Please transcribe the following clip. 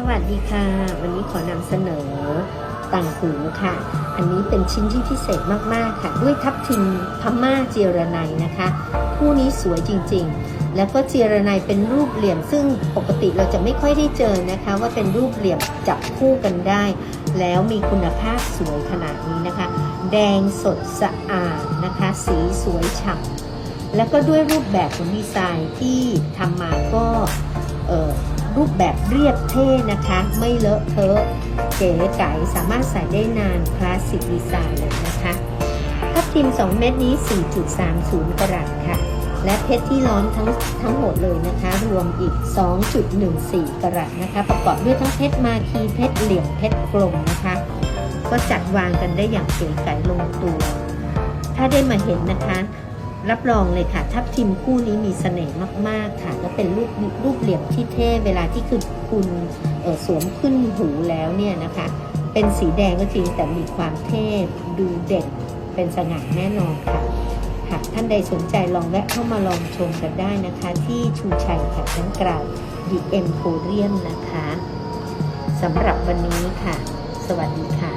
สวัสดีค่ะ วันนี้ขอนำเสนอต่างหูค่ะ อันนี้เป็นชิ้นที่พิเศษมากๆค่ะ ด้วยทับทิมพม่าเจียรนัยนะคะ คู่นี้สวยจริงๆ แล้วก็เจียรนัยเป็นรูปเหลี่ยม ซึ่งปกติเราจะไม่ค่อยได้เจอนะคะ ว่าเป็นรูปเหลี่ยมจับคู่กันได้ แล้วมีคุณภาพสวยขนาดนี้นะคะ แดงสดสะอาดนะคะ สีสวยฉ่ำแล้วก็ด้วยรูปแบบของดีไซน์ที่ทำมาก็ รูปแบบเรียบเท่นะคะ ไม่เลอะเทอะเก๋ไก๋สามารถใส่ได้นานคลาสสิกดีไซน์เลยนะคะทับทิม 2 เม็ดนี้ 4.30 กรัตค่ะ และเพชรที่ล้อมทั้งทั้งหมดเลยนะคะ รวมอีก 2.14 กรัตนะคะ ประกอบด้วยทั้งเพชรมาคีเพชรเหลี่ยมเพชรกลมนะคะ ก็จัดวางกันได้อย่างเก๋ไก๋ลงตัว ถ้าได้มาเห็นนะคะ รับรองเลยค่ะ ทับทิมคู่นี้มีเสน่ห์มาก ๆ ค่ะ และเป็นรูปรูปเหลี่ยมที่เท่เวลาที่คือคุณสวมขึ้นหูแล้วเนี่ยนะคะ เป็นสีแดงก็จริงแต่มีความเท่ดูเด่นเป็นสง่าแน่นอนค่ะ หากท่านใดสนใจลองแวะเข้ามาลองชมกันได้นะคะ ที่ชูชัยค่ะชั้นกลางดีเอ็มโพเรียมนะคะสำหรับวันนี้ค่ะ สวัสดีค่ะ